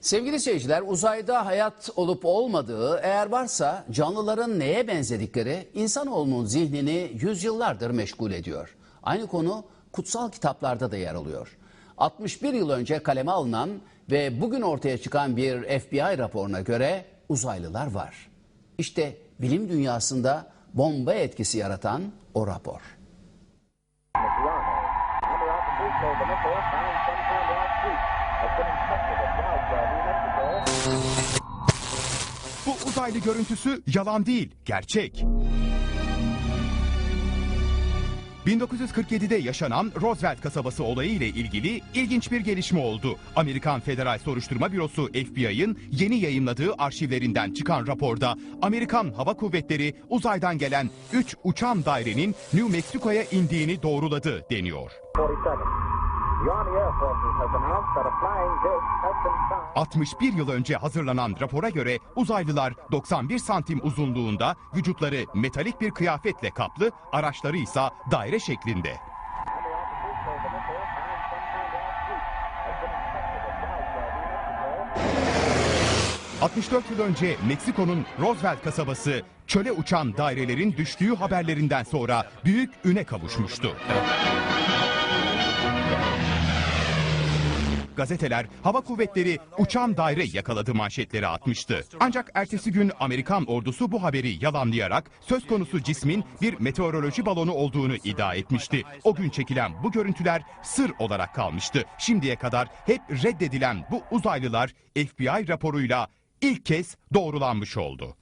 Sevgili seyirciler uzayda hayat olup olmadığı eğer varsa canlıların neye benzedikleri insanoğlunun zihnini yüzyıllardır meşgul ediyor. Aynı konu kutsal kitaplarda da yer alıyor. 61 yıl önce kaleme alınan ve bugün ortaya çıkan bir FBI raporuna göre uzaylılar var. İşte bilim dünyasında bomba etkisi yaratan o rapor. Bu uzaylı görüntüsü yalan değil, gerçek. 1947'de yaşanan Roosevelt kasabası olayı ile ilgili ilginç bir gelişme oldu. Amerikan Federal Soruşturma Bürosu FBI'ın yeni yayınladığı arşivlerinden çıkan raporda Amerikan Hava Kuvvetleri uzaydan gelen 3 uçan dairenin New Mexico'ya indiğini doğruladı deniyor. 47. 61 yıl önce hazırlanan rapora göre uzaylılar 91 santim uzunluğunda, vücutları metalik bir kıyafetle kaplı, araçları ise daire şeklinde. On the altitude, so the missile found sometime last week has been inspected at Roswell, New Mexico. 64 yıl önce Meksiko'nun Roosevelt kasabası çöle uçan dairelerin düştüğü haberlerinden sonra büyük üne kavuşmuştu. Gazeteler hava kuvvetleri uçan daire yakaladı manşetleri atmıştı. Ancak ertesi gün Amerikan ordusu bu haberi yalanlayarak söz konusu cismin bir meteoroloji balonu olduğunu iddia etmişti. O gün çekilen bu görüntüler sır olarak kalmıştı. Şimdiye kadar hep reddedilen bu uzaylılar FBI raporuyla ilk kez doğrulanmış oldu.